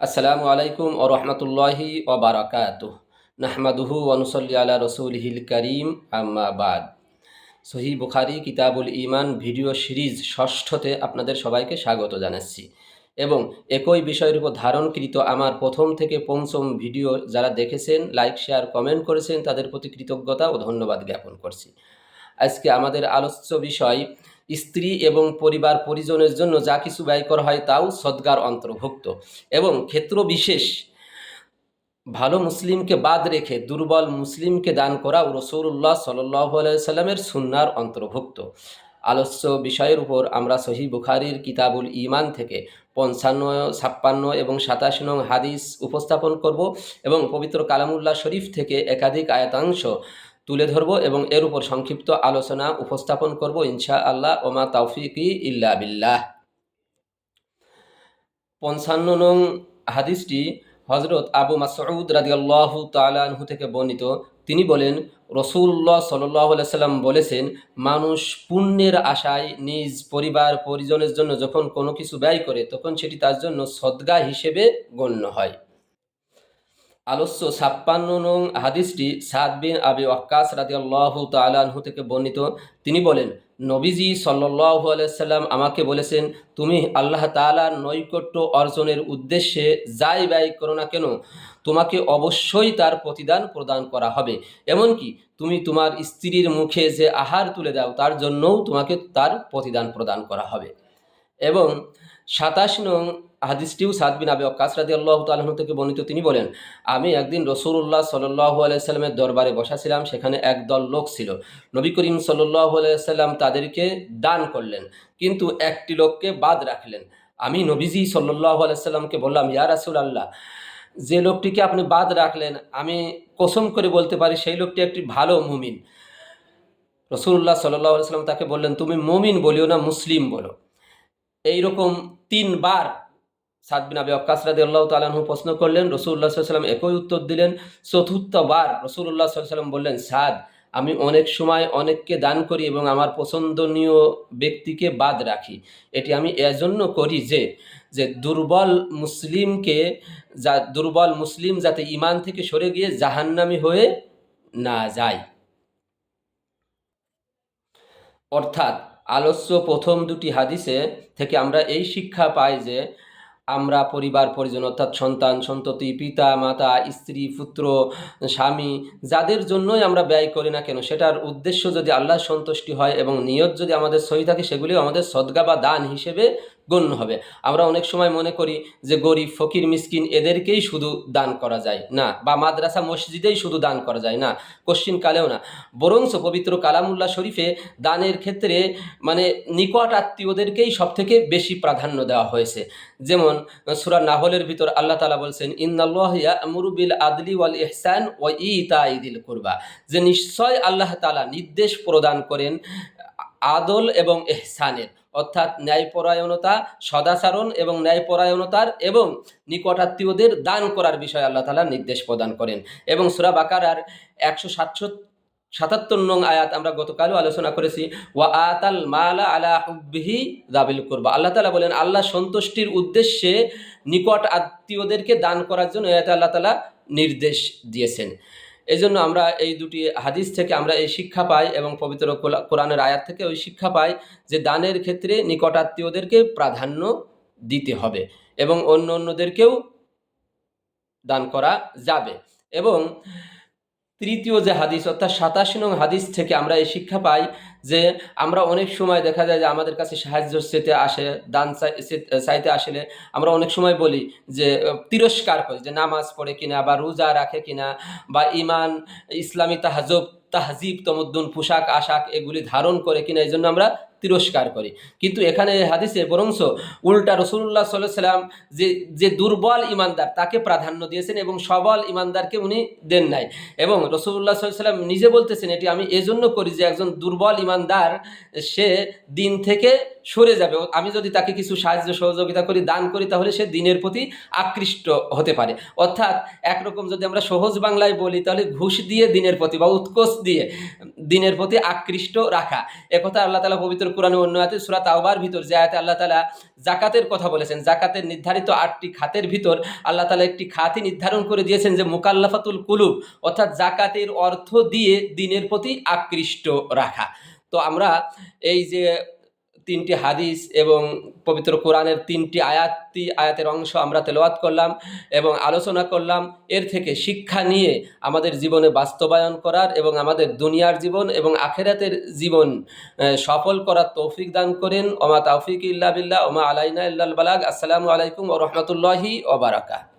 আসসালামু আলাইকুম ও রহমতুল্লাহি ও বারাকাত নাহমাদুহু অনুসল্লি আলা রসুলহিল করিম, আম্মা বাদ। সহি বুখারি, কিতাবুল ইমান ভিডিও সিরিজ ষষ্ঠতে আপনাদের সবাইকে স্বাগত জানাচ্ছি। এবং একই বিষয়ের উপর ধারণকৃত আমার প্রথম থেকে পঞ্চম ভিডিও যারা দেখেছেন, লাইক, শেয়ার, কমেন্ট করেছেন, তাদের প্রতি কৃতজ্ঞতা ও ধন্যবাদ জ্ঞাপন করছি। আজকে আমাদের আলোচ্য বিষয় স্ত্রী এবং পরিবার পরিজনের জন্য যা কিছু ব্যয় করা হয় তাও সদ্গার অন্তর্ভুক্ত এবং ক্ষেত্র বিশেষ ভালো মুসলিমকে বাদ রেখে দুর্বল মুসলিমকে দান করা ও রসৌল্লাহ সাল্লাহ সাল্লামের সুন্নার অন্তর্ভুক্ত। আলস্য বিষয়ের উপর আমরা সহি বুখারির কিতাবুল ইমান থেকে পঞ্চান্ন, ছাপ্পান্ন এবং সাতাশ নং হাদিস উপস্থাপন করব এবং পবিত্র কালামুল্লাহ শরীফ থেকে একাধিক আয়াতাংশ তুলে ধরব এবং এর উপর সংক্ষিপ্ত আলোচনা উপস্থাপন করব ইনশা আল্লাহ ওমা তাওফিকি ইল্লা বিল্লাহ। পঞ্চান্ন নং হাদিসটি হজরত আবু মাসউদ রাদিয়াল্লাহ তালাহু থেকে বর্ণিত। তিনি বলেন রসুল্লাহ সাল্লাহ সাল্লাম বলেছেন, মানুষ পুণ্যের আশায় নিজ পরিবার পরিজনের জন্য যখন কোনো কিছু ব্যয় করে, তখন সেটি তার জন্য সদ্গা হিসেবে গণ্য হয়। আলোচ্য ছাপ্পান্ন নং হাদিসটি সাদ বিন আবি ওয়াক্কাস রাদিয়াল্লাহু তালাহু থেকে বর্ণিত। তিনি বলেন, নবীজি সাল্লাহু আলাইসাল্লাম আমাকে বলেছেন, তুমি আল্লাহ তালার নৈকট্য অর্জনের উদ্দেশ্যে যাই ব্যয় করো না কেন, তোমাকে অবশ্যই তার প্রতিদান প্রদান করা হবে। এমনকি তুমি তোমার স্ত্রীর মুখে যে আহার তুলে দাও, তার জন্যও তোমাকে তার প্রতিদান প্রদান করা হবে। এবং সাতাশ নং হাদিসটিও সাদ বিন আবি অক্কাস রাদি আল্লাহ তালন থেকে বর্ণিত। তিনি বলেন, আমি একদিন রসুল্লাহ সাল্লাহ আলাইসাল্লামের দরবারে বসাছিলাম, সেখানে একদল লোক ছিল। নবী করিম সাল্লাহ আলাইসাল্লাম তাদেরকে দান করলেন, কিন্তু একটি লোককে বাদ রাখলেন। আমি নবীজি সাল্লাহ আলাইসাল্লামকে বললাম, ইয়া রাসুল আল্লাহ যে লোকটিকে আপনি বাদ রাখলেন, আমি কসম করে বলতে পারি সেই লোকটি একটি ভালো মুমিন। রসুল্লাহ সাল্লাহ আলাইসাল্লাম তাকে বললেন, তুমি মুমিন বলিও না, মুসলিম বলো। এইরকম তিনবার সাদ বিন আবি অক্কাস রাদি আল্লাহ তালাহু প্রশ্ন করলেন রসুল্লাহ সাল্লাম একই উত্তর দিলেন। চতুর্থবার রসুল্লাহ সাল্লাম বললেন, সাদ, আমি অনেক সময় অনেককে দান করি এবং আমার পছন্দনীয় ব্যক্তিকে বাদ রাখি। এটি আমি এজন্য করি যে যে দুর্বল মুসলিমকে যা, দুর্বল মুসলিম যাতে ইমান থেকে সরে গিয়ে জাহান্নামি হয়ে না যায়। অর্থাৎ আলস্য প্রথম দুটি হাদিসে থেকে আমরা এই শিক্ষা পাই যে আমরা পরিবার, পরিজন অর্থাৎ সন্তান, সন্ততি, পিতা, মাতা, স্ত্রী, পুত্র, স্বামী যাদের জন্যই আমরা ব্যয় করি না কেন, সেটার উদ্দেশ্য যদি আল্লাহ সন্তুষ্টি হয় এবং নিয়ত যদি আমাদের সহি থাকে, সেগুলিও আমাদের সদ্গা বা দান হিসেবে গণ্য হবে। আমরা অনেক সময় মনে করি যে গরিব, ফকির, মিসকিন এদেরকেই শুধু দান করা যায় না, বা মাদ্রাসা, মসজিদেই শুধু দান করা যায় না কোশ্চিন কালেও না। বরঞ্চ পবিত্র কালামুল্লাহ শরীফে দানের ক্ষেত্রে মানে নিকট আত্মীয়দেরকেই সব থেকে বেশি প্রাধান্য দেওয়া হয়েছে। যেমন সুরা নাহলের ভিতর আল্লাহ তালা বলছেন ইন্দাল্লাহমুরুবিল আদলি ওয়াল ইহসান ও ইতা ইদিল করবা। যে নিশ্চয় আল্লাহ তালা নির্দেশ প্রদান করেন আদল এবং এহসানের। অর্থাৎ ন্যায়পরায়ণতা, সদাচরণ এবং ন্যায়পরায়ণতার এবং নিকটাত্মীয়দের দান করার বিষয়ে আল্লাহ তালা নির্দেশ প্রদান করেন। এবং সুরা বাকারার একশো সাতশো সাতাত্তর নং আয়াত আমরা গতকালও আলোচনা করেছি, ওয়া আতাল মালা আলা দাবিল করবা। আল্লাহ তালা বলেন, আল্লাহ সন্তুষ্টির উদ্দেশ্যে নিকট আত্মীয়দেরকে দান করার জন্য এতে আল্লাহ তালা নির্দেশ দিয়েছেন। এই জন্য আমরা এই দুটি হাদিস থেকে আমরা এই শিক্ষা পাই এবং পবিত্র কোরআনের আয়াত থেকে ওই শিক্ষা পাই যে দানের ক্ষেত্রে নিকটাত্মীয়দেরকে প্রাধান্য দিতে হবে এবং অন্য অন্যদেরকেও দান করা যাবে এবং তৃতীয় যে হাদিস, অর্থাৎ সাতাশি নং হাদিস থেকে আমরা এই শিক্ষা পাই যে আমরা অনেক সময় দেখা যায় যে আমাদের কাছে সাহায্য চেতে আসে, দান চাইতে আসলে আমরা অনেক সময় বলি যে তিরস্কার করি যে নামাজ পড়ে কিনা বা রোজা রাখে কিনা বা ইমান ইসলামী তাহাজব, তাহজিব, তমদ্দুন, পোশাক, আশাক এগুলি ধারণ করে কিনা, এই জন্য আমরা তিরস্কার করে। কিন্তু এখানে হাদিসে বরংশ উল্টা রসুল্লাহ সাল্লাহ সাল্লাম যে যে দুর্বল ইমানদার তাকে প্রাধান্য দিয়েছেন এবং সবল ইমানদারকে উনি দেন নাই। এবং রসুল্লাহ সাল্লাম নিজে বলতেছেন, এটি আমি এজন্য করি যে একজন দুর্বল ইমানদার, সে দিন থেকে সরে যাবে। আমি যদি তাকে কিছু সাহায্য সহযোগিতা করি, দান করি, তাহলে সে দিনের প্রতি আকৃষ্ট হতে পারে। অর্থাৎ একরকম যদি আমরা সহজ বাংলায় বলি, তাহলে ঘুষ দিয়ে দিনের প্রতি বা উৎকোষ দিয়ে দিনের প্রতি আকৃষ্ট রাখা। একথা আল্লাহ তালা পবিত্র কোরআন অন্য আয়াতে সুরা তাওবার ভিতর যে আয়াতে আল্লাহ তালা জাকাতের কথা বলেছেন জাকাতের নির্ধারিত আটটি খাতের ভিতর আল্লাহ তালা একটি খাতই নির্ধারণ করে দিয়েছেন যে মুকাল্লাফাতুল কুলুব, অর্থাৎ জাকাতের অর্থ দিয়ে দিনের প্রতি আকৃষ্ট রাখা। তো আমরা এই যে তিনটি হাদিস এবং পবিত্র কোরআনের তিনটি আয়াতটি আয়াতের অংশ আমরা তেলাওয়াত করলাম এবং আলোচনা করলাম। এর থেকে শিক্ষা নিয়ে আমাদের জীবনে বাস্তবায়ন করার এবং আমাদের দুনিয়ার জীবন এবং আখেরাতের জীবন সফল করার তৌফিক দান করেন। ওমা তৌফিক ইল্লা বিল্লাহ, ওমা আলাইনা ইল্লাল বালাগ। আসসালামু আলাইকুম ও রহমতুল্লাহি ওবারাকা